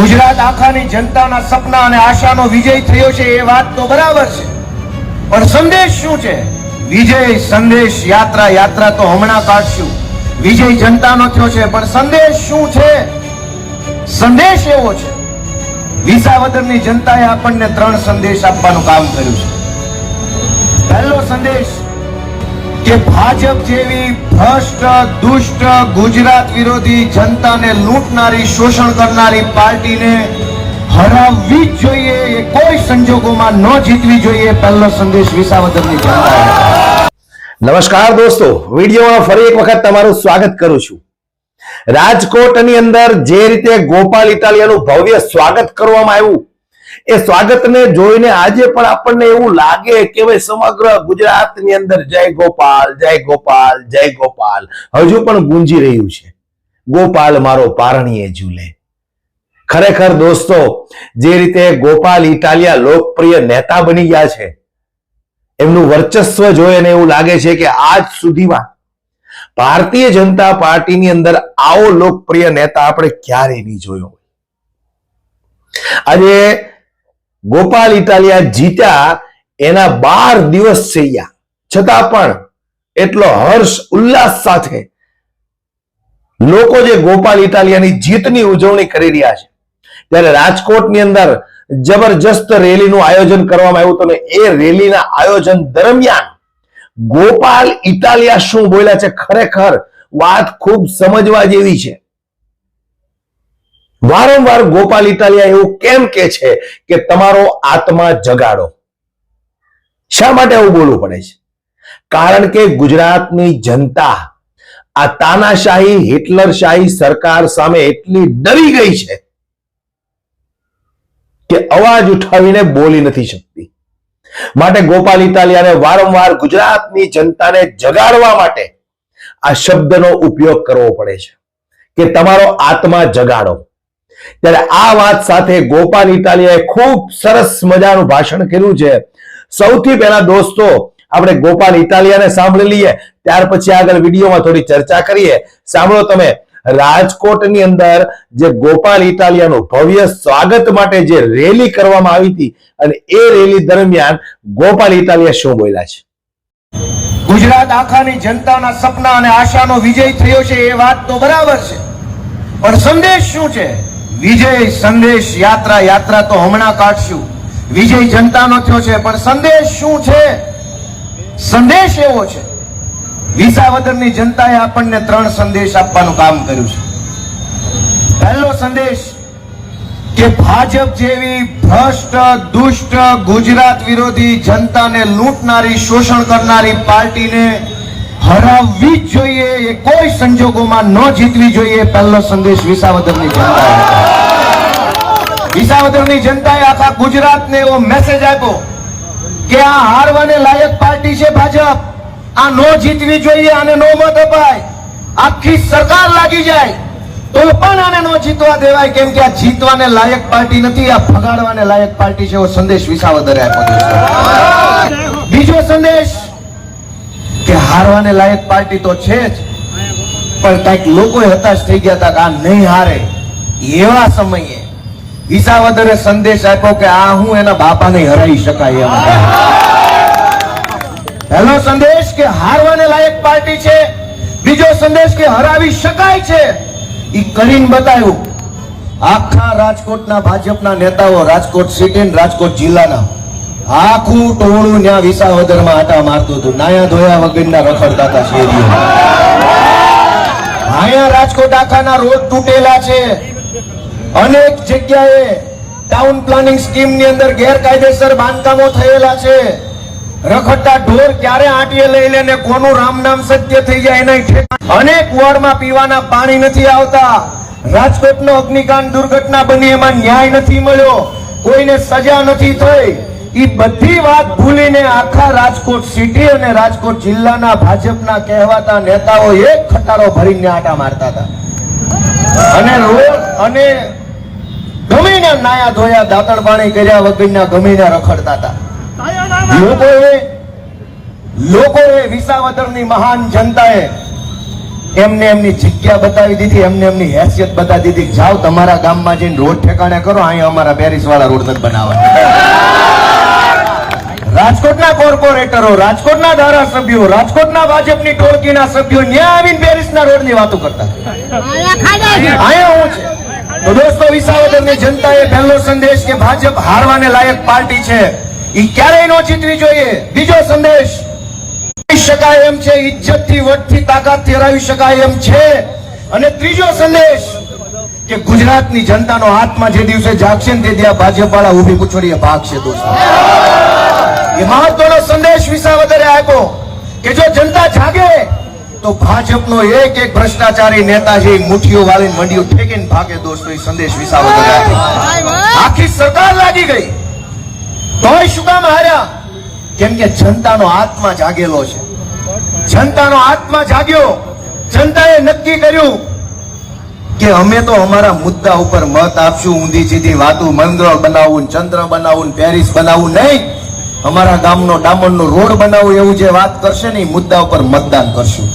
ગુજરાત આખાની જનતાના સપના અને આશાનો વિજય થયો છે, એ વાત તો બરાબર છે. પણ સંદેશ શું છે? વિજય, સંદેશ, યાત્રા યાત્રા તો હમણાં કાઢશું. વિજય જનતાનો થયો છે, પણ સંદેશ શું છે? સંદેશ એવો છે. વિસાવદરની જનતાએ આપણને ત્રણ સંદેશ આપવાનું કામ કર્યું છે. પહેલો સંદેશ કે ભાજપ જેવી ભ્રષ્ટ, દુષ્ટ, ગુજરાત વિરોધી જનતાને લૂંટનારી, શોષણ કરનારી પાર્ટીને હરાવવી જ જોઈએ એ કોઈ સંજોગોમાં ન જીતવી જોઈએ પહેલો સંદેશ વિસાવદરની જનતા નમસ્કાર દોસ્તો, વિડીયોમાં ફરી એક વખત તમારું સ્વાગત કરું છું. રાજકોટની અંદર જે રીતે ગોપાલ ઇટાલિયાનું ભવ્ય સ્વાગત કરવામાં આવ્યું એ સ્વાગતને જોઈને આજે પણ આપણને એવું લાગે કે ભાઈ સમગ્ર ગુજરાતની અંદર જય ગોપાલ જય ગોપાલ જય ગોપાલ. હજુ પણ ગુંજી રહ્યું છે. ગોપાલ મારો પારણીએ ઝૂલે. ખરેખર દોસ્તો, જે રીતે ગોપાલ ઇટાલિયા લોકપ્રિય નેતા બની ગયા છે, એમનું વર્ચસ્વ જોઈને એવું લાગે છે કે આજ સુધીમાં ભારતીય જનતા પાર્ટીની અંદર આવો લોકપ્રિય નેતા આપણે ક્યારેય નહીં જોયો આજે ગોપાલ ઇટાલિયા જીત્યા, એના બાર દિવસ થઈ છતાં પણ એટલો હર્ષ, ઉલ્લાસ સાથે લોકો જે ગોપાલ ઇટાલિયાની જીતની ઉજવણી કરી રહ્યા છે, ત્યારે રાજકોટની અંદર જબરજસ્ત રેલીનું આયોજન કરવામાં આવ્યું હતું એ રેલીના આયોજન દરમિયાન ગોપાલ ઇટાલિયા શું બોલ્યા છે, ખરેખર વાત ખૂબ સમજવા જેવી છે. વારંવાર ગોપાલ ઇટાલિયા એવું કેમ કે છે કે તમારો આત્મા જગાડો? શા માટે આવું બોલવું પડે છે? કારણ કે ગુજરાતની જનતા આ તાનાશાહી, હિટલરશાહી સરકાર સામે એટલી ડરી ગઈ છે કે અવાજ ઉઠાવીને બોલી નથી શકતી. માટે ગોપાલ ઇટાલિયાને વારંવાર ગુજરાતની જનતાને જગાડવા માટે આ શબ્દનો ઉપયોગ કરવો પડે છે કે તમારો આત્મા જગાડો. ત્યારે આ વાત સાથે ગોપાલ ઇટાલિયાએ ખૂબ સરસ મજાનું ભાષણ કર્યું છે. સૌથી પહેલા દોસ્તો, આપણે ગોપાલ ઇટાલિયાને સાંભળી લઈએ, ત્યાર પછી આગળ વિડીયોમાં થોડી ચર્ચા કરીએ. સાંભળો તમે, રાજકોટની અંદર જે ગોપાલ ઇટાલિયાનું ભવ્ય સ્વાગત માટે જે રેલી કરવામાં આવી હતી અને એ રેલી દરમિયાન ગોપાલ ઇટાલિયા શું બોલ્યા છે? ગુજરાત આખાની જનતાના સપના અને આશાનો વિજય થયો છે, એ વાત તો બરાબર છે. પણ સંદેશ શું છે? વિજય સંદેશ યાત્રા યાત્રા તો હમણાં કાઢશું. વિજય જનતાનો થયો છે, પણ સંદેશ શું છે? સંદેશ એવો છે. વિસાવદરની જનતાએ આપણને ત્રણ સંદેશ આપવાનું કામ કર્યું છે. પહેલો સંદેશ કે ભાજપ જેવી ભ્રષ્ટ, દુષ્ટ ગુજરાત વિરોધી જનતાને લૂંટનારી, શોષણ કરનારી પાર્ટીને હરાવવી જ જોઈએ, એ કોઈ સંજોગોમાં ન જીતવી જોઈએ પહેલો સંદેશ વિસાવદરની જનતાએ વિસાવદરની જનતાએ આખા ગુજરાતને એવો મેસેજ આપ્યો કે આ હારવાને લાયક પાર્ટી છે ભાજપ. આ નો જીતવી જોઈએ, આને નો મત અપાય. આખી સરકાર લાગી જાય. તો પણ આને નો જીતવા દેવાય, કેમ કે આ જીતવાને લાયક પાર્ટી નથી, આ ફગાડવાને લાયક પાર્ટી છે એવો સંદેશ વિસાવદરે આપ્યો. બીજો સંદેશ કે હારવાને લાયક પાર્ટી તો છે જ, પણ કંઈક લોકો હતાશ થઈ ગયા હતા કે આ નહીં હારે. એવા સમયે વિસાવદરે સંદેશ આપ્યો કે આ હું એના બાપાને હરાઈ શકાય એમ. પહેલો સંદેશ કે હારવાને લાયક પાર્ટી છે, બીજો સંદેશ કે હરાવી શકાય છે એ કરીને બતાવ્યું આખા રાજકોટના ભાજપના નેતાઓ રાજકોટ સિટી રાજકોટ જિલ્લાના આખું ટોળું ન્યા વિસાવદરમાં આટા મારતું હતું. નાયા ધોયા વગરના રખડતા હતા શેરીઓ. અહીંયા રાજકોટ આખાના રોડ તૂટેલા છે. અનેક જગ્યાએ ટાઉન પ્લાનિંગ સ્કીમની અંદર ગેરકાયદેસર બાંધકામો થયેલા છે. રખડતા ઢોર ક્યારે આંટીએ લઈ લે ને કોનું રામ નામ સત્ય થઈ જાય એના અનેક અનેક વોર્ડમાં પીવાના પાણી નથી આવતા. રાજકોટનો અગ્નિકાંડ દુર્ઘટના બની એમાં ન્યાય નથી મળ્યો. કોઈને સજા નથી થઈ. ઈ બધી વાત ભૂલીને આખા રાજકોટ સિટી અને રાજકોટ જિલ્લાના ભાજપના કહેવાતા નેતાઓ એક ખટારો ભરીને આટા મારતા હતા. અને અને ગમીને નાયા ધોયા દાંતણ પાણી કર્યા વગરના ગમીને રખડતા હતા. લોકોએ લોકોએ વિસાવદરની મહાન જનતાએ એમને એમની જગ્યા બતાવી દીધી, એમને એમની હેસિયત બતાવી દીધી જાઓ તમારા ગામમાં જઈને રોડ ઠેકાણે કરો, અહીંયા અમારા પેરિસ વાળા રોડ નથી બનાવવા રાજકોટના કોર્પોરેટરો રાજકોટના ધારાસભ્યો રાજકોટના ભાજપની ટોળકીના સભ્યો ન્યા આવીને પેરિસના રોડની વાતો કરતા. અહીંયા હું છે. તો દોસ્તો વિસાવદરની જનતાએ પહેલો સંદેશ કે ભાજપ હારવાને લાયક પાર્ટી છે. ઈ ક્યારેય નો ચીતવી જોઈએ. બીજો સંદેશ શકાય એમ છે ઇજ્જતથી વટથી તાકાતથી હરાવી શકાય એમ છે. અને ત્રીજો સંદેશ કે ગુજરાતની જનતાનો આત્મા જે દિવસે જાગશે ને તે ત્યાં ભાજપ વાળા ઊભી પૂછડીએ ભાગશે દોસ્તો. એ મહત્વનો સંદેશ વિસાવદરે આપ્યો કે જો જનતા જાગે, તો ભાજપનો એક એક ભ્રષ્ટાચારી નેતાજી મુઠ્ઠીઓ વાળીને મંડીઓ ઠેકીને ભાગે દોસ્તો સંદેશ વધારે આપ્યો. આખી સરકાર લાગી ગઈ. તોય શું કામ હાર્યા? કેમ કે જનતાનો આત્મા જાગેલો છે. જનતાનો આત્મા જાગ્યો. જનતાએ નક્કી કર્યું કે અમે તો અમારા મુદ્દા ઉપર મત આપશું, ઊંધી સીધી વાતું મંગળ બનાવવું ચંદ્ર બનાવવું ને પેરિસ બનાવવું નહીં. અમારા ગામનો ડામરનો રોડ બનાવવું એવું જે વાત કરશે ને, એ મુદ્દા ઉપર મતદાન કરશું.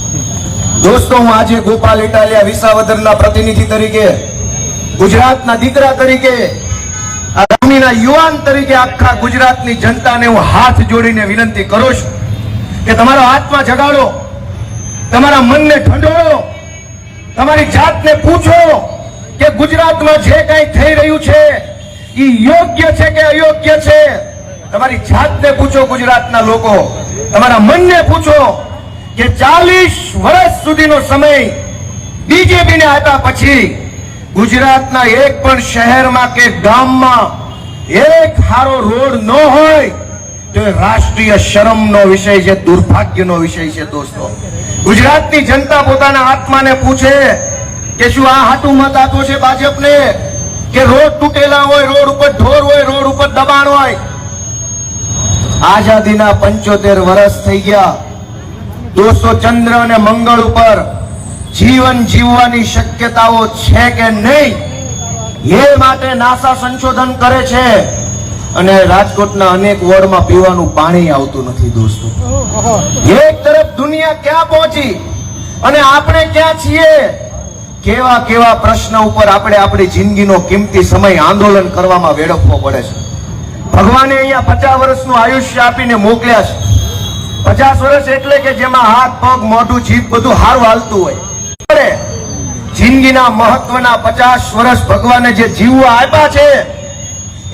દોસ્તો, હું આજે ગોપાલ ઇટાલિયા વિસાવદરના પ્રતિનિધિ તરીકે, ગુજરાતના દીકરા તરીકે, આ ગામના યુવાન તરીકે આખા ગુજરાતની જનતાને હું હાથ જોડીને વિનંતી કરું છું કે તમારો હાથમાં જગાડો, તમારા મનને ઠંડોળો, તમારી જાતને પૂછો કે ગુજરાતમાં જે કંઈ થઈ રહ્યું છે એ યોગ્ય છે કે અયોગ્ય છે? તમારી જાતને પૂછો ગુજરાતના લોકો. તમારા મનને પૂછો કે ચાલીસ વર્ષ સુધીનો સમય બીજેપી ને આપ્યા પછી ગુજરાતના એક પણ શહેરમાં કે ગામમાં એક હારો રોડ ન હોય તો એ રાષ્ટ્રીય શરમનો વિષય છે, દુર્ભાગ્યનો વિષય છે, દોસ્તો. ગુજરાતની જનતા પોતાના આત્માને પૂછે કે શું આ હાટું મત આપ્યો છે ભાજપને કે રોડ તૂટેલા હોય, રોડ ઉપર ઢોર હોય, રોડ ઉપર દબાણ હોય? આઝાદીના પંચોતેર વર્ષ થઈ ગયા. દોસ્તો, ચંદ્ર અને મંગળ ઉપર જીવન જીવવાની શક્યતાઓ છે કે નહીં? એ માટે નાસા સંશોધન કરે છે. અને રાજકોટના અનેક વોર્ડમાં પીવાનું પાણી આવતું નથી, દોસ્તો. એક તરફ દુનિયા ક્યાં પહોંચી? અને આપણે ક્યાં છીએ? કેવા કેવા પ્રશ્ન ઉપર આપણે આપણી જિંદગીનો કિંમતી સમય આંદોલન કરવામાં વેડફવો પડે છે. ભગવાને અહીંયા પચાસ વર્ષનું આયુષ્ય આપીને મોકલ્યા છે. પચાસ વર્ષ એટલે કે જેમાં હાથ, પગ, મોઢું, જીભ બધું હારું હાલતું હોય. જિંદગીના મહત્વના પચાસ વર્ષ ભગવાને જે જીવવા આપ્યા છે,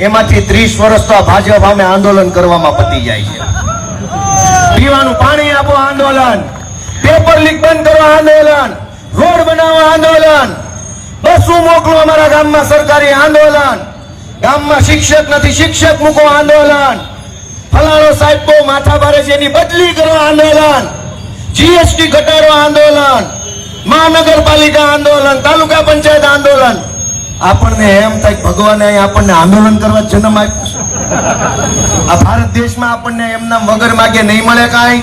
એમાંથી ત્રીસ વર્ષ તો ભાજપ સામે આંદોલન કરવામાં પતી જાય છે. પીવાનું પાણી આપો આંદોલન. પેપર લીક બંધ કરો આંદોલન. રોડ બનાવવા આંદોલન. બસો મોકલો અમારા ગામમાં સરકારી આંદોલન. ગામમાં શિક્ષક નથી, શિક્ષક મૂકો આંદોલન. ફલાણો સાહેબ બહુ માથા ભારે છે, એની બદલી કરો આંદોલન. જીએસટી ઘટાડો આંદોલન. મહાનગરપાલિકા આંદોલન, તાલુકા પંચાયત આંદોલન. આપણને એમ થાય ભગવાને આપણને આંદોલન કરવા જન્મ આપ્યો આ ભારત દેશમાં આપણને એમના વગર માગે નહીં મળે કાંઈ.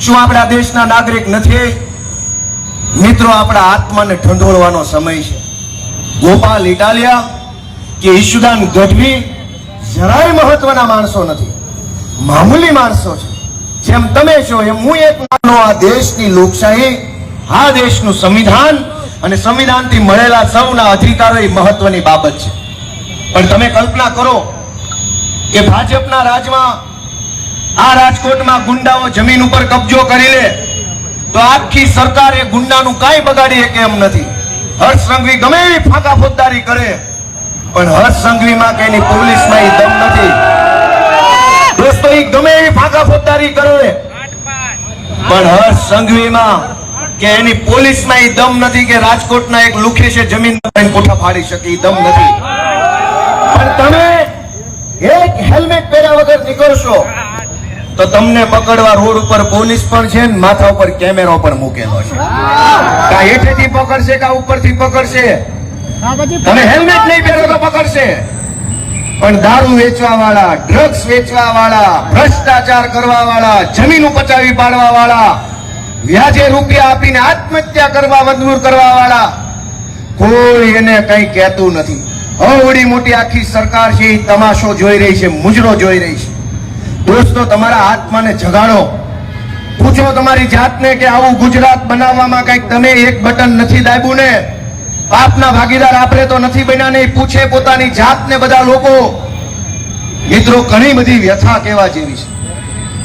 શું આપણા દેશના નાગરિક નથી? મિત્રો, આપણા આત્માને ઠંડોળવાનો સમય છે. ગોપાલ ઇટાલિયા કે ઈશુદાન ગઢવી જરાય મહત્વના માણસો નથી. મામૂલી માણસો છે. જેમ તમે છો એમ હું એક માનો આ દેશની લોકશાહી, આ દેશનું સંવિધાન અને સંવિધાનથી મળેલા સૌના અધિકારો એ મહત્વની બાબત છે. પણ તમે કલ્પના કરો કે ભાજપના રાજમાં આ રાજકોટમાં ગુંડાઓ જમીન ઉપર કબજો કરી લે, તો આખી સરકાર ગુંડાનું કાંઈ બગાડી શકે એમ નથી. હર્ષ સંઘવી ગમે એવી ફાંકા ફોજદારી કરે પણ હર્ષ સંઘવીમાં કે એની પોલીસમાં ઈ દમ નથી. દોસ્તો ઈ ગમે એવી ફાંકા ફોજદારી કરે પણ હર્ષ સંઘવીમાં કે એની પોલીસમાં એ દમ નથી કે રાજકોટના એક લુખે છે જમીન કોઠા ફાડી શકે એ દમ નથી. પણ તમે એક હેલ્મેટ પહેર્યા વગર નીકળશો, તો તમને પકડવા રોડ ઉપર પોલીસ પણ છે ને માથા ઉપર કેમેરો પણ મૂકેલો છે. કા હેઠેથી પકડશે કા ઉપરથી પકડશે? તમે હેલ્મેટ નહીં પહેરો તો પકડશે. પણ દારૂ વેચવા વાળા ડ્રગ્સ વેચવા વાળા ભ્રષ્ટાચાર કરવા વાળા જમીન પચાવી પાડવા વાળા વ્યાજે રૂપિયા આપીને આત્મહત્યા કરવા મજબૂર કરવા વાળા કોઈ એને કઈ કહેતું નથી. અવડી મોટી આખી સરકાર છે એ તમાશો જોઈ રહી છે મુજરો જોઈ રહી છે. દોસ્તો તમારા આત્માને જગાડો. પૂછો તમારી જાતને કે આવું ગુજરાત બનાવવામાં કંઈક તમે એક બટન નથી દાબ્યું ને પાપના ભાગીદાર આપણે તો નથી બન્યા નહીં પૂછે પોતાની જાતને બધા લોકો. મિત્રો, ઘણી બધી વ્યથા કહેવા જેવી છે.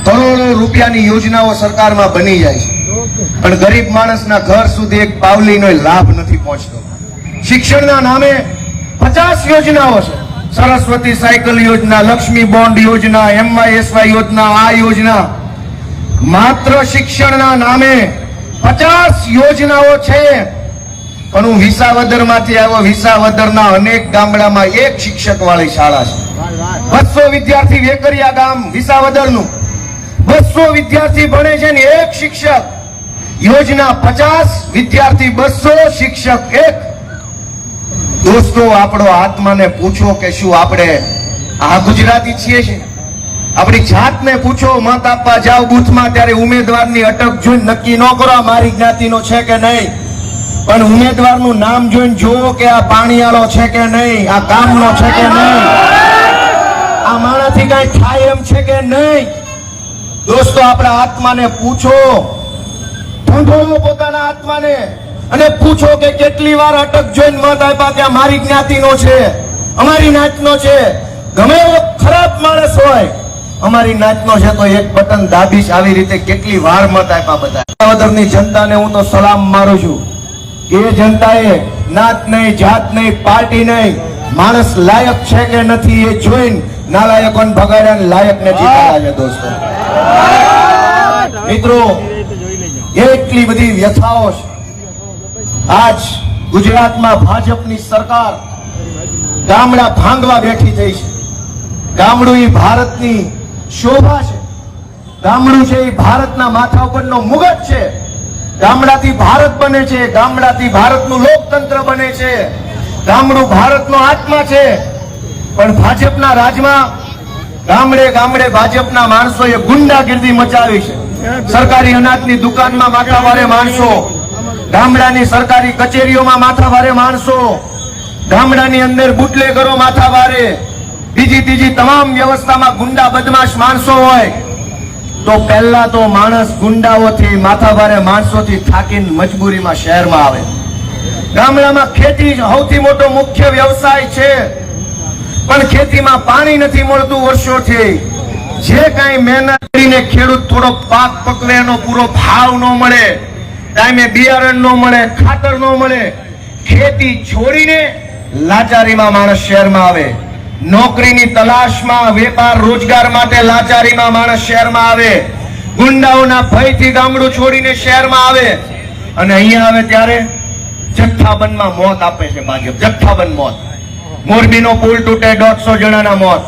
કરોડો રૂપિયાની યોજનાઓ સરકારમાં બની જાય છે. પણ ગરીબ માણસના ઘર સુધી એક પાવલીનો લાભ નથી પહોંચતો. શિક્ષણના નામે પચાસ યોજનાઓ છે. સરસ્વતી સાયકલ યોજના, લક્ષ્મી બોન્ડ યોજના, એમવાયએસવાય યોજના, આ યોજના. માત્ર શિક્ષણના નામે પચાસ યોજનાઓ છે. પણ હું વિસાવદરમાંથી આવ્યો. વિસાવદરના અનેક ગામડામાં એક શિક્ષક વાળી શાળા છે. બસો વિદ્યાર્થી વેકરિયા ગામ વિસાવદરનું. બસો વિદ્યાર્થી ભણે છે ને એક શિક્ષક. યોજના પચાસ, વિદ્યાર્થી બસો, શિક્ષક એક. દોસ્તો, આપણો આત્માને પૂછો કે શું આપણે આ ગુજરાતી છીએ છે? આપણી જાતને પૂછો મત આપવા જાઓ બૂથમાં, ત્યારે ઉમેદવારની અટક જોઈને નક્કી ન કરો મારી જ્ઞાતિનો છે કે નહીં. પણ ઉમેદવારનું નામ જોઈને જોવો કે આ પાણીયાળો છે કે નહીં, આ ગામનો છે કે નહીં. આ માણાથી કઈ થાય એમ છે કે નહીં? દોસ્તો, આપણા આત્માને પૂછો. ઢંઢોળો પોતાના આત્માને. અને પૂછો કે કેટલી વાર અટક જોઈને મત આપ્યા કે મારી જ્ઞાતિનો છે, અમારી નાચનો છે. ગમે એવો ખરાબ માણસ હોય, અમારી નાચનો છે તો એક બટન દાબીશ આવી રીતે કેટલી વાર મત આપ્યા બધા. વિસાવદરની જનતાને હું તો સલામ મારું છું. એ જનતાએ નાત નહીં, જાત નહીં, પાર્ટી નહીં. માણસ લાયક છે કે નથી એ જોઈને નાલાયકો ભગાડ્યા લાયક ને જીતાડ્યા દોસ્તો. મિત્રો, એટલી બધી વ્યથાઓ છે. આજ ગુજરાતમાં ભાજપની સરકાર ગામડા ભાંગવા બેઠી થઈ છે. ગામડું એ ભારતની શોભા છે. ગામડું છે એ ભારતના માથા ઉપરનો મુગટ છે. ગામડાથી ભારત બને છે, ગામડાથી ભારતનું લોકતંત્ર બને છે. ગામડું ભારતનો આત્મા છે. પણ ભાજપના રાજમાં ગામડે ગામડે ભાજપના માણસોએ ગુંડાગીર્દી મચાવી છે. સરકારી અનાજની દુકાનમાં માથાવારે માણસો, ગામડાની સરકારી કચેરીઓમાં માથાવારે માણસો, ગામડાની અંદર બુટલેગરો માથાવારે બીજી ત્રીજી તમામ વ્યવસ્થામાં ગુંડા બદમાશ માણસો હોય. તો પહેલા તો માણસ ગુંડાઓથી, માથાભારે માણસોથી થાકીને મજબૂરીમાં શહેરમાં આવે. ગામડામાં ખેતી સૌથી મોટો મુખ્ય વ્યવસાય છે. પણ ખેતીમાં પાણી નથી મળતું વર્ષોથી. જે કાંઈ મહેનત કરીને ખેડૂત થોડો પાક પકવે, એનો પૂરો ભાવ ન મળે. ટાઈમે બિયારણ ન મળે, ખાતર ન મળે. ખેતી છોડીને લાચારીમાં માણસ શહેરમાં આવે. નોકરીની તલાશમાં, વેપાર, રોજગાર માટે લાચારીમાં માણસ શહેરમાં આવે. ગુંડાઓના ભયથી ગામડું છોડીને શહેરમાં આવે. અને અહીંયા આવે ત્યારે જથ્થાબંધમાં મોત આપે છે ભાજપ જથ્થાબંધ મોત. મોરબીનો પુલ તૂટે દોઢસો જણાના મોત.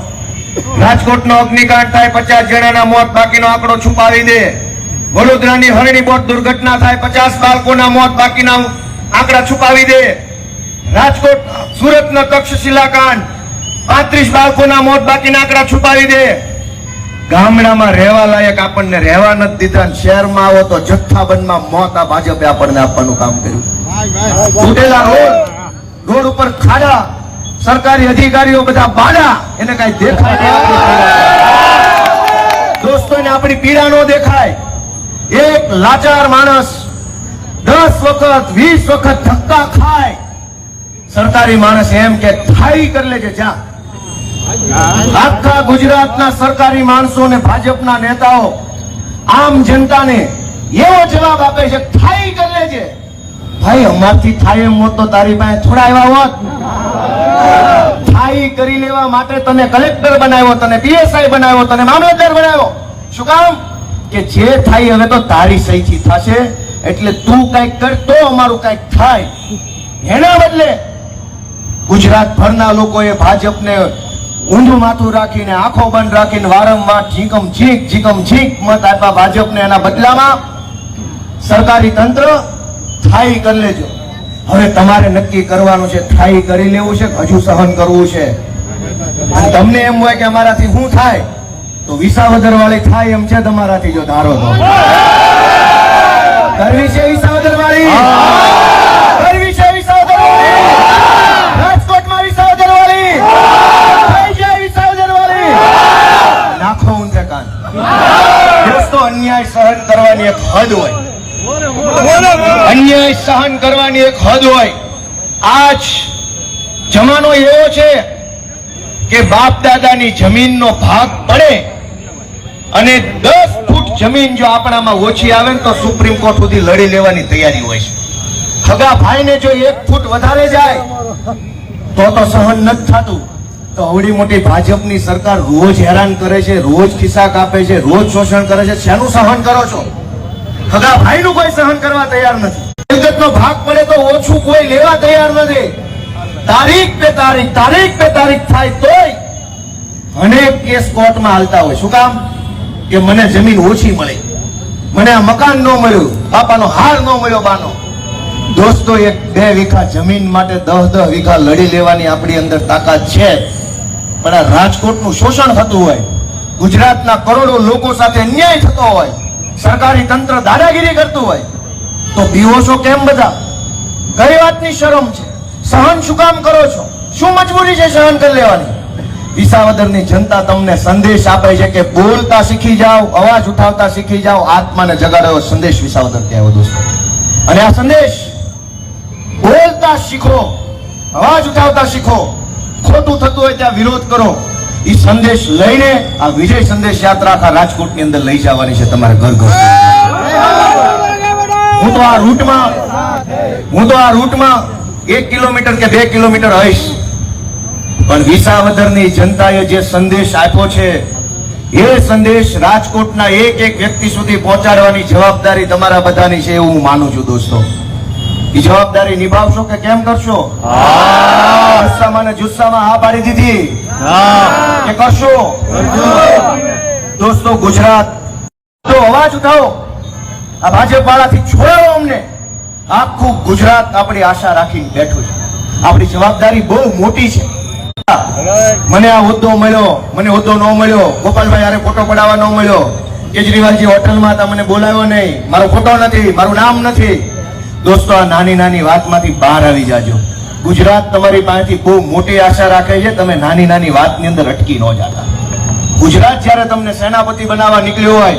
રાજકોટનો અગ્નિકાંડ થાય પચાસ જણાના મોત. બાકીનો આંકડો છુપાવી દે. વડોદરાની હરણી બોટ દુર્ઘટના થાય પચાસ બાળકોના મોત. બાકીના આંકડા છુપાવી દે. રાજકોટ સુરતનો તક્ષશિલા કાંડ પાંત્રીસ બાળકોના મોત બાકીના આંકડા છુપાવી દે. ગામડામાં રહેવા લાયક આપણને રહેવા નથી દીધા શહેરમાં આવો તો જથ્થાબંધમાં મોત આ ભાજપે આપણને આપવાનું કામ કર્યું. તૂટેલા રોડ રોડ ઉપર ખાડા, સરકારી અધિકારીઓ બધા બાડા, એને કઈ દેખાય દોસ્તોને આપણી પીડા નો દેખાય. એક લાચાર માણસ દસ વખત, વીસ વખત ધક્કા ખાય. સરકારી માણસ એમ કે થાઈ કરી લેજે, જા. આખા ગુજરાતના સરકારી માણસો ને ભાજપના નેતાઓ આમ જનતાને એવો જવાબ આપે છે થાય કરે છે ભાઈ, અમારથી થાય એમ તો તારી પાસે થોડા એવા હોત. થાય કરી લેવા માટે તને કલેક્ટર બનાવ્યો, તને પીએસઆઈ બનાવ્યો, તને મામલતદાર બનાવ્યો. શું કામ? કે જે થાય હવે તો તારી સહીથી થશે, એટલે તું કંઈક કર, તો અમારું કંઈક થાય. એના બદલે ગુજરાત ભરના લોકોએ ભાજપને ઊંધું માથું રાખીને આંખો બંધ રાખીને વારંવાર ઝીકમ ઝીક ઝીકમ ઝીક મત આપ્યા ભાજપને એના બદલામાં. સરકારી તંત્ર સ્થાયી કરી લેજો. હવે તમારે નક્કી કરવાનું છે સ્થાયી કરી લેવું છે હજુ સહન કરવું છે? અને તમને એમ હોય કે અમારાથી શું થાય તો વિસાવદર વાળી થાય એમ છે તમારાથી જો ધારો તો. કરવી છે વિસાવદર વાળી લાખો ઉંદરકાંડ દોસ્તો અન્યાય સહન કરવાની એક હદ હોય. અન્યાય સહન કરવાની એક હદ હોય. આજ જમાનો એવો છે કે બાપ દાદાની જમીનનો ભાગ પડે અને દસ ફૂટ જમીન જો આપણામાં ઓછી આવે ને તો સુપ્રીમ કોર્ટ સુધી લડી લેવાની તૈયારી હોય છે. હગા ભાઈને જો એક ફૂટ વધારે જાય, તો તો સહન નથી થતું. તો અવડી મોટી ભાજપની સરકાર રોજ હેરાન કરે છે, રોજ ખિસ્સા કાપે છે, રોજ શોષણ કરે છે. શેનું સહન કરો છો? ખગા ભાઈનું કોઈ સહન કરવા તૈયાર નથી. મિલકતનો ભાગ પડે તો ઓછું કોઈ લેવા તૈયાર નથી. તારીખ પે તારીખ તારીખ પે તારીખ થાય તોય અનેક કેસ કોર્ટમાં હાલતા હોય. શું કામ? કે મને જમીન ઓછી મળી. મને આ મકાન ન મળ્યું પાપાનો હાર ન મળ્યો બાનો. દોસ્તો, એક બે વીઘા જમીન માટે દસ દસ વીઘા લડી લેવાની આપણી અંદર તાકાત છે. પણ આ રાજકોટનું શોષણ થતું હોય, ગુજરાતના કરોડો લોકો સાથે અન્યાય થતો હોય, સરકારી તંત્ર દાદાગીરી કરતું હોય, તો પીવો કેમ બધા? કઈ વાતની શરમ છે? સહન શું કામ કરો છો? શું મજબૂરી છે સહન કરી લેવાની? વિસાવદરની જનતા તમને સંદેશ આપે છે કે બોલતા શીખી જાઓ, અવાજ ઉઠાવતા શીખી જાઓ, આત્માને જગાડો, સંદેશ વિસાવદર કહેવો દોસ્તો. અને આ સંદેશ બોલતા શીખો, અવાજ ઉઠાવતા શીખો ખોટું થતું હોય ત્યાં વિરોધ કરો. એ સંદેશ લઈને આ વિજય સંદેશ યાત્રા આખા રાજકોટની અંદર લઈ જવાની છે તમારે ઘર ઘર હું તો આ રૂટમાં, હું તો આ રૂટમાં એક કિલોમીટર કે બે કિલોમીટર હઈશ પણ વિસાવદરની જનતાએ જે સંદેશ આપ્યો છે, એ સંદેશ રાજકોટના એક એક વ્યક્તિ સુધી પહોંચાડવાની જવાબદારી તમારા બધાની છે એવું હું માનું છું દોસ્તો. એ જવાબદારી નિભાવશો કે કેમ કરશો? જુસ્સામાં ને જુસ્સામાં હા પાડી દીધી. કે કરશો? દોસ્તો ગુજરાત. તો અવાજ ઉઠાવો. આ ભાજપ વાળાથી છોડાવો અમને. આખું ગુજરાત આપણી આશા રાખીને બેઠું છે. આપણી જવાબદારી બહુ મોટી છે. મને આ હોદ્દો મળ્યો મને હોદ્દો ન મળ્યો ગોપાલભાઈ આરે ફોટો પડાવવા ન મળ્યો. કેજરીવાલજી હોટલમાં હતા મને બોલાવ્યો નહીં. મારો ફોટો નથી મારું નામ નથી. દોસ્તો, આ નાની નાની વાતમાંથી બહાર આવી જાજો. ગુજરાત તમારી પાસેથી બહુ મોટી આશા રાખે છે, તમે નાની નાની વાતની અંદર અટકી ન જાતા. ગુજરાત જ્યારે તમને સેનાપતિ બનાવવા નીકળ્યો હોય,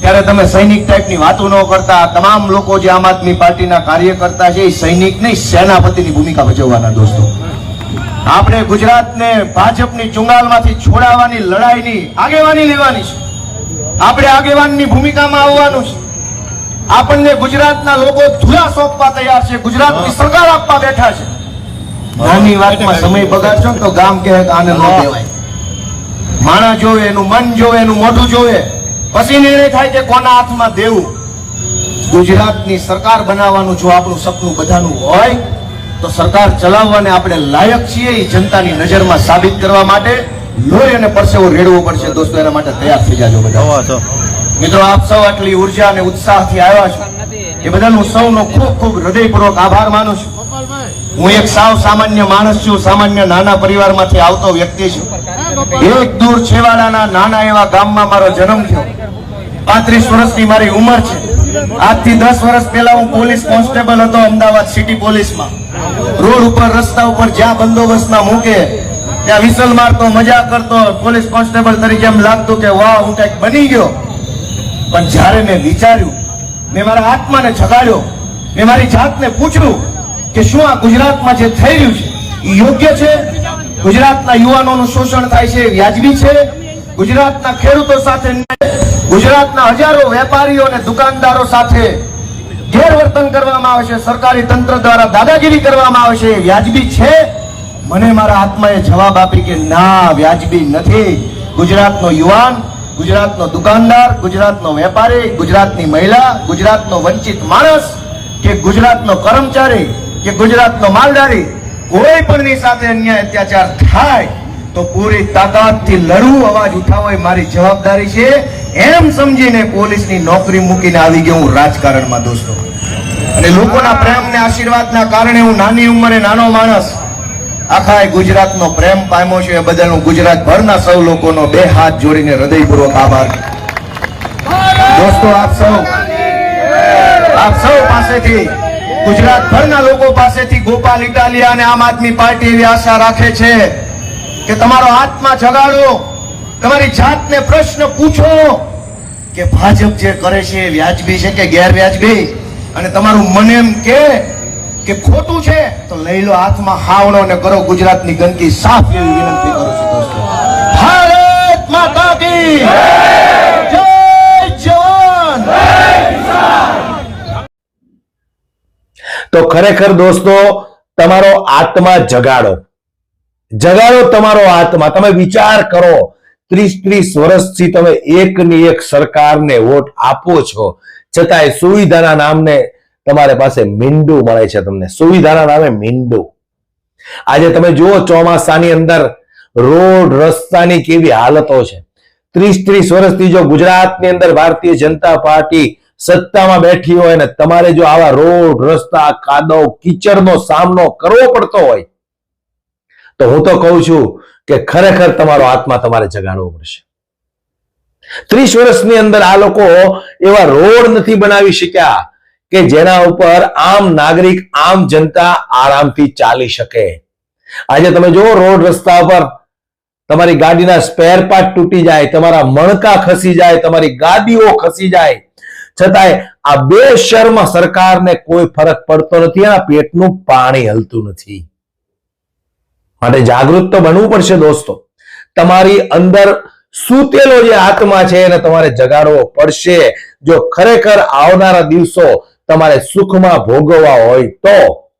ત્યારે તમે સૈનિક ટાઈપની વાતો ન કરતા. તમામ લોકો જે આમ આદમી પાર્ટીના કાર્યકર્તા છે, એ સૈનિક નહીં, સેનાપતિની ભૂમિકા ભજવવાના દોસ્તો. આપણે ગુજરાતને ભાજપની ચુંગાલમાંથી છોડાવવાની, લડાઈની આગેવાની લેવાની છે. આપણે આગેવાનની ભૂમિકામાં આવવાનું છે. આપણને ગુજરાતના લોકો ધુલા સોંપવા તૈયાર છે. ગુજરાતની સરકાર આપવા બેઠા છે. નાની વાતમાં સમય બગાડશો તો ગામ કહે આને ન કહેવાય. માણા જોવે એનું મન જોવે એનું મોઢું જોવે. પછી નિર્ણય થાય કે કોના હાથમાં દેવું. ગુજરાતની સરકાર બનાવવાનું જો આપણું સપનું બધાનું હોય તો સરકાર ચલાવવાને આપણે લાયક છીએ એ જનતાની નજરમાં સાબિત કરવા માટે લોહી અને પરસેવો રેડવો પડશે. દોસ્તો એના માટે તૈયાર થઈ જાજો બધા. મિત્રો, આપ સૌ આટલી ઊર્જા અને ઉત્સાહથી આવ્યા છો. એ બધાનું સૌનો ખૂબ ખૂબ હૃદયપૂર્વક આભાર માનું છું. હું એક સાવ સામાન્ય માણસ છું, સામાન્ય નાના પરિવારમાંથી આવતો વ્યક્તિ છું. એક દૂર છેવાડાના નાના એવા ગામમાં મારો જન્મ થયો. પાંત્રીસ વર્ષની મારી ઉંમર છે. આજથી દસ વર્ષ પહેલા હું પોલીસ કોન્સ્ટેબલ હતો અમદાવાદ સિટી પોલીસમાં. રોડ ઉપર, રસ્તા ઉપર જ્યાં બંદોબસ્તમાં મૂકે, ત્યાં વિસલ મારતો મજા કરતો પોલીસ કોન્સ્ટેબલ તરીકે એમ લાગતું કે, વાહ, હું કંઈક બની ગયો. પણ જ્યારે મેં વિચાર્યું, મેં મારા આત્માને જગાડ્યો, મેં મારી જાતને પૂછ્યું કે શું આ ગુજરાતમાં જે થઈ રહ્યું છે એ યોગ્ય છે? ગુજરાતના યુવાનોનું શોષણ થાય છે વ્યાજબી છે? ગુજરાતના ખેડૂતો સાથે ગુજરાતના હજારો વેપારીઓ અને દુકાનદારો સાથે ગેરવર્તન કરવામાં આવે છે, સરકારી તંત્ર દ્વારા દાદાગીરી કરવામાં આવે છે વ્યાજબી છે? મને મારા આત્માએ જવાબ આપી કે ના, વ્યાજબી નથી. ગુજરાતનો યુવાન ગુજરાતનો દુકાનદાર, ગુજરાતનો વેપારી, ગુજરાતની મહિલા, ગુજરાતનો વંચિત માણસ, કે ગુજરાતનો કર્મચારી, કે ગુજરાતનો માલધારી, કોઈ પણની સાથે અન્યાય અત્યાચાર થાય, તો પૂરી તાકાતથી લડવું, અવાજ ઉઠાવો એ મારી જવાબદારી છે. એમ સમજીને પોલીસની નોકરી મૂકીને આવી ગયો હું રાજકારણમાં, દોસ્તો. અને લોકોના પ્રેમ ને આશીર્વાદના કારણે હું નાની ઉંમરે નાનો માણસ આખા ગુજરાતનો પ્રેમ પામ્યો છે. એ બદલ હું ગુજરાતભરના સૌ લોકોનો બે હાથ જોડીને હૃદયપૂર્વક આભાર. દોસ્તો, આપ સૌ આપ સૌ પાસેથી, ગુજરાતભરના લોકો પાસેથી ગોપાલ ઇટાલિયા અને આમ આદમી પાર્ટી એવી આશા રાખે છે કે તમારો આત્મા જગાડો, તમારી જાતને પ્રશ્ન પૂછો કે ભાજપ જે કરે છે વ્યાજબી છે કે ગેરવ્યાજબી? અને તમારું મન એમ કે કે ખોટું છે, તો લઈ લો હાથમાં હાવણો ને કરો ગુજરાતની ગંદકી. સાફ એવી વિનંતી કરું છું દોસ્તો. ભારત માતા કી જય જવાન. તો ખરેખર દોસ્તો, તમારો આત્મા જગાડો. જગાડો તમારો આત્મા. તમે વિચાર કરો, ત્રીસ ત્રીસ વર્ષથી તમે એકની એક સરકારને વોટ આપો છો. છતાંય સુવિધાના નામને તમારી પાસે મીંડું મળે છે તમને. સુવિધાના નામે મીંડું. આજે તમે જુઓ ચોમાસાની અંદર રોડ રસ્તાની કેવી હાલતો છે. ત્રીસ ત્રીસ વર્ષથી જો ગુજરાતની અંદર ભારતીય જનતા પાર્ટી સત્તામાં બેઠી હોય ને તમારે જો આવા રોડ, રસ્તા, કાદવ, કીચડનો સામનો કરવો પડતો હોય, તો હું તો કહું છું કે ખરેખર તમારો આત્મા તમારે જગાડવો પડશે. ત્રીસ વર્ષની અંદર આ લોકો એવા રોડ નથી બનાવી શક્યા. કે જેના ઉપર આમ નાગરિક, આમ જનતા આરામથી ચાલી શકે. આજે તમે જુઓ, રોડ રસ્તા પર તમારી ગાડીના સ્પેર પાર્ટ તૂટી જાય, તમારા મણકા ખસી જાય, તમારી ગાડીઓ ખસી જાય. છતાંય આ બે શર્મ સરકારને કોઈ ફરક પડતો નથી અને પેટનું પાણી હલતું નથી. માટે જાગૃત તો બનવું પડશે દોસ્તો. તમારી અંદર સૂતેલો જે આત્મા છે, એને તમારે જગાડવો પડશે. જો ખરેખર આવનારા દિવસો તમારે સુખમાં ભોગવવા હોય તો.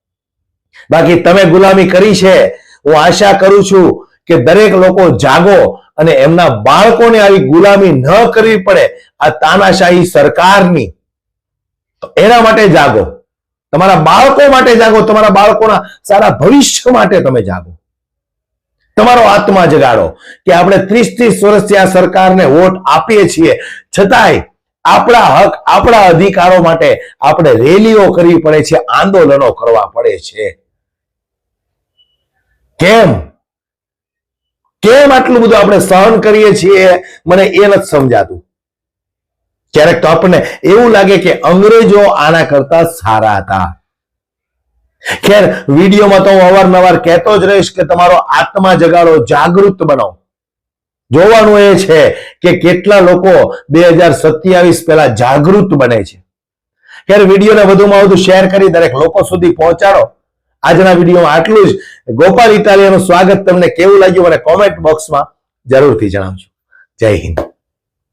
બાકી તમે ગુલામી કરી છે. હું આશા કરું છું કે દરેક લોકો જાગો અને એમના બાળકોને આવી ગુલામી ન કરવી પડે. આ તાનાશાહી સરકારની. એના માટે જાગો. તમારા બાળકો માટે જાગો. તમારા બાળકોના સારા ભવિષ્ય માટે તમે જાગો. તમારો આત્મા જગાડો કે આપણે ત્રીસ ત્રીસ વર્ષથી આ સરકારને વોટ આપીએ છીએ. છતાંય આપણા હક, આપણા અધિકારો માટે આપણે રેલીઓ કરવી પડે છે, આંદોલનો કરવા પડે છે. કેમ? કેમ આટલું બધું આપણે સહન કરીએ છીએ? મને એ નથી સમજાતું. ક્યારેક તો આપણને એવું લાગે કે અંગ્રેજો આના કરતા સારા હતા. ખેર, વિડીયોમાં તો હું અવારનવાર કહેતો જ રહીશ કે તમારો આત્મા જગાડો, જાગૃત બનો. જોવાનું એ છે કે કેટલા લોકો બે હજાર સત્યાવીસ પહેલા જાગૃત બને છે. ખેર વિડીયોને વધુમાં વધુ શેર કરી દરેક લોકો સુધી પહોંચાડો. આજના વિડીયોમાં આટલું જ. ગોપાલ ઇટાલિયાનું સ્વાગત તમને કેવું લાગ્યું મને કોમેન્ટ બોક્સમાં જરૂરથી જણાવજો. જય હિન્દ.